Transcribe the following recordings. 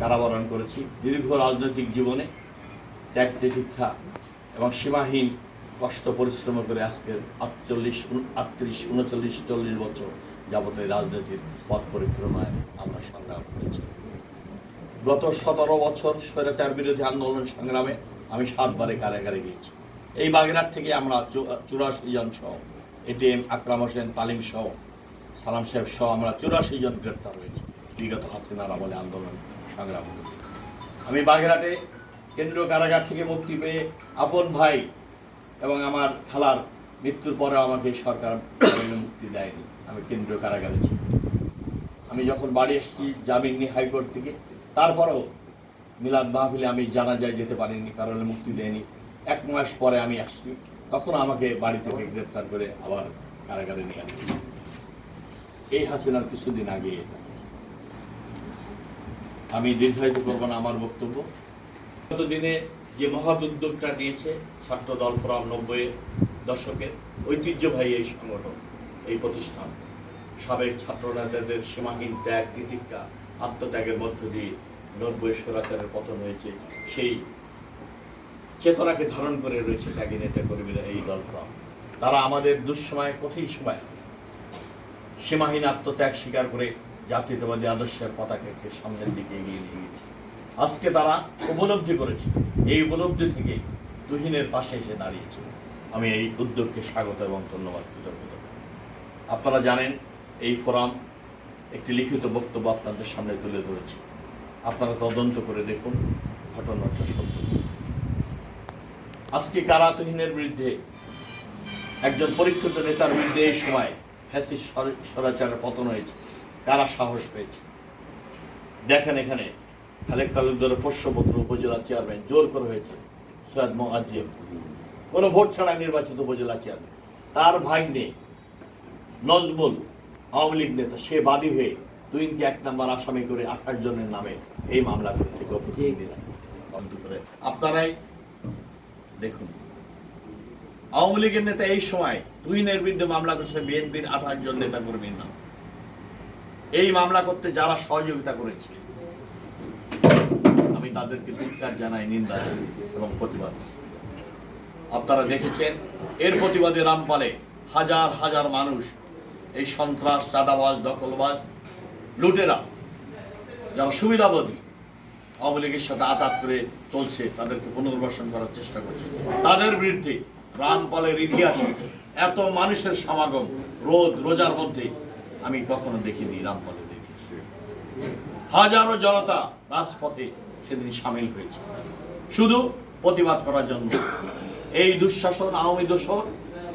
কারাবরণ করেছি। দীর্ঘ রাজনৈতিক জীবনে ত্যাগ তিতিক্ষা এবং সীমাহীন কষ্ট পরিশ্রম করে আজকে আটচল্লিশ, আটত্রিশ, উনচল্লিশ, চল্লিশ বছর যাবত এই রাজনীতির পথ পরিক্রমায় আমরা সংগ্রাম করেছি। গত সতেরো বছর স্বৈরাচার বিরোধী আন্দোলন সংগ্রামে আমি সাতবারে কারাগারে গিয়েছি। এই বাগেরহাট থেকে আমরা চুরাশি জন সহ এটিএম আকরাম হোসেন, তালিম সহ, সালাম সাহেব সহ আমরা চুরাশি জন গ্রেপ্তার হয়েছি। বিগত হাসিনার আমলে আন্দোলন সংগ্রাম আমি বাগেরহাটে কেন্দ্রীয় কারাগার থেকে মুক্তি পেয়ে আপন ভাই এবং আমার খালার মৃত্যুর পরে আমাকে সরকার মুক্তি দেয়নি। আমি কেন্দ্রীয় কারাগারে ছিলাম। আমি যখন বাড়ি এসেছি জামিন নিয়ে হাইকোর্ট থেকে, তারপরেও মিলাদ মাহফিলে আমি জানা যায় যেতে পারিনি কারণে মুক্তি দেয়নি। এক মাস পরে আমি আসছি, তখন আমাকে বাড়ি থেকে গ্রেপ্তার করে আবার কারাগারে নিয়ে আসছি এই হাসিনার কিছুদিন আগে এটা। আমি দীর্ঘায়িত করব না আমার বক্তব্য। গত দিনে যে মহৎ উদ্যোগটা নিয়েছে ছাত্র দল ফোরাম নব্বই দশকের ঐতিহ্যবাহী এই সংগঠন, এই প্রতিষ্ঠান, সাবেক ছাত্র নেতাদের সীমাহীন ত্যাগ, তিতিক্ষা, আত্মত্যাগের মধ্য দিয়ে নব্বই স্বরাচারের পতন হয়েছে, সেই চেতনাকে ধারণ করে রয়েছে ত্যাগী নেতা কর্মীরা এই দল ফোরাম। তারা আমাদের দুঃসময়, কঠিন সময় সীমাহীন আত্মত্যাগ স্বীকার করে জাতীয়তাবাদী আদর্শের পতাকাকে সামনের দিকে এগিয়ে নিয়ে গেছে। আজকে তারা উপলব্ধি করেছে। এই উপলব্ধি থেকে তুহিনের পাশে এসে দাঁড়িয়েছে। আমি এই উদ্যোগকে স্বাগত এবং ধন্যবাদ কৃতজ্ঞতা আপনারা জানেন, এই ফোরাম একটি লিখিত বক্তব্য আপনাদের সামনে তুলে ধরেছে। আপনারা তদন্ত করে দেখুন, ঘটনাটা সত্য আজকে কারা তুহিনের বিরুদ্ধে, একজন পরীক্ষিত নেতার বিরুদ্ধে এই সময় ফ্যাসিস স্বরাচারের পতন হয়েছে? কারা সাহস পেয়েছে। দেখেন এখানে খালেক তালুকদারের পোষ্যপত্র উপজেলা চেয়ারম্যান জোর করে হয়েছে সৈয়দ মোয়াজ্জিম কোনো ভোট ছাড়া নির্বাচিত উপজেলা চেয়ারম্যান তার ভাগ্নে নজমুল আওয়ামী লীগ নেতা সে বাদী হয়ে তুইনকে এক নাম্বার আসামি করে আঠাশ জনের নামে এই মামলা করেছে করে। আপনারাই দেখুন আওয়ামী লীগের নেতা এই সময় তুইনের বিরুদ্ধে মামলা করেছে বিএনপির আঠাশ জন নেতা কর্মীর নাম এই মামলা করতে যারা সহযোগিতা করেছে, আমি তাদেরকে ধিক্কার জানাই, নিন্দা এবং প্রতিবাদ আপনারা দেখেছেন, এর প্রতিবাদে রামপালে হাজার হাজার মানুষ এই সন্ত্রাস, চাঁদাবাজ, দখলবাজ, লুটেরা, যারা সুবিধাবাদী, আওয়ামী লীগের সাথে আঘাত করে চলছে, তাদেরকে পুনর্বাসন করার চেষ্টা করছে। তাদের বিরুদ্ধে রামপালের ইতিহাসে এত মানুষের সমাগম, রোদ, রোজার মধ্যে আমি কখনো দেখিনি রামপালে দেখেছি। হাজারো জনতা রাজপথে সেদিন সামিল হয়েছে। শুধু প্রতিবাদ করার জন্য। এই দুঃশাসন, আওয়ামী দোষর,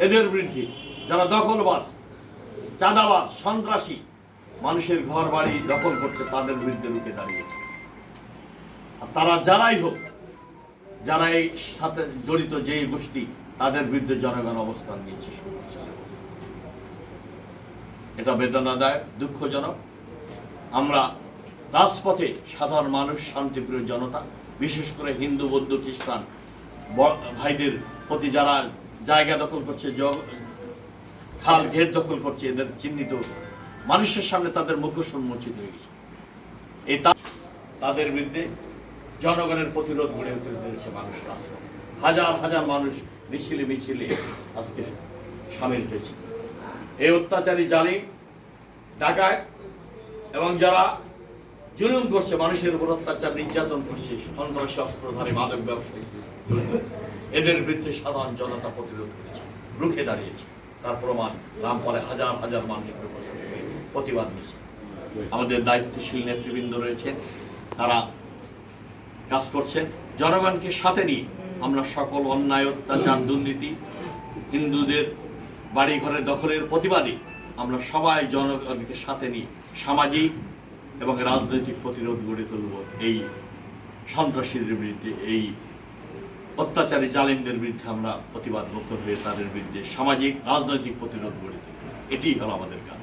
এদের বিরুদ্ধে যারা দখলবাজ, চাঁদাবাজ, সন্ত্রাসী, মানুষের ঘর বাড়ি দখল করছে, তাদের বিরুদ্ধে রুখে দাঁড়িয়েছে। আর তারা যারাই হোক, যারা এই সাথে জড়িত যে গোষ্ঠী, তাদের বিরুদ্ধে জনগণ অবস্থান নিয়েছে শক্তিশালী এটা বেদনাদায়ক, দুঃখজনক। আমরা রাজপথে সাধারণ মানুষ, শান্তিপ্রিয় জনতা, বিশেষ করে হিন্দু, বৌদ্ধ, খ্রিস্টান ভাইদের প্রতি যারা জায়গা দখল করছে খাল ঘের দখল করছে, এদের চিহ্নিত মানুষের সামনে তাদের মুখোশ উন্মোচিত হয়ে গেছে। এই তাদের বিরুদ্ধে জনগণের প্রতিরোধ গড়ে উঠতে পেরেছে মানুষ রাজপথে। হাজার হাজার মানুষ মিছিলে মিছিলে আজকে সামিল হয়েছে। এই অত্যাচারী জালিম ডাকায় এবং যারা জুলুম করছে, মানুষের উপর অত্যাচার, নির্যাতন করছে, সন্ত্রাসী, অস্ত্রধারী, মাদক ব্যবসায়ী, এদের বিরুদ্ধে সাধারণ জনতা প্রতিরোধ করেছে, রুখে দাঁড়িয়েছে। তার প্রমাণ, রামপালে হাজার হাজার মানুষের প্রতিবাদ নিয়েছে আমাদের দায়িত্বশীল নেতৃবৃন্দ রয়েছে, তারা কাজ করছেন জনগণকে সাথে নিয়ে আমরা সকল অন্যায়, অত্যাচার, দুর্নীতি, হিন্দুদের বাড়ি ঘরের দখলের প্রতিবাদী আমরা সবাই জনগণকে সাথে নিয়ে সামাজিক এবং রাজনৈতিক প্রতিরোধ গড়ে তুলব এই সন্ত্রাসীদের বিরুদ্ধে, এই অত্যাচারী জালিমদের বিরুদ্ধে আমরা প্রতিবাদ মুখর হয়ে তাদের বিরুদ্ধে সামাজিক, রাজনৈতিক প্রতিরোধ গড়ে তুলব। এটিই হলো আমাদের কাজ।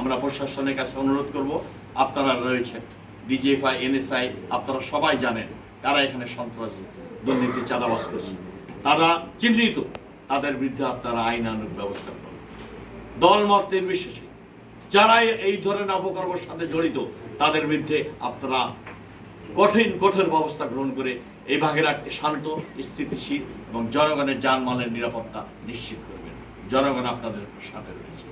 আমরা প্রশাসনের কাছে অনুরোধ করব, আপনারা রয়েছেন ডিজিএফআই, এনএসআই, আপনারা সবাই জানেন তারা এখানে সন্ত্রাস, দুর্নীতি চাঁদাবাস করছে। তারা চিহ্নিত। তাদের বিরুদ্ধে আপনারা আইনানুক ব্যবস্থা করুন। দল মত নির্বিশেষে যারা এই ধরনের অপকর্মের সাথে জড়িত, তাদের বিরুদ্ধে আপনারা কঠিন, কঠোর ব্যবস্থা গ্রহণ করে এই বাগেরহাটকে শান্ত, স্থিতিশীল এবং জনগণের যানমালের নিরাপত্তা নিশ্চিত করবেন। জনগণ আপনাদের সাথে রয়েছে।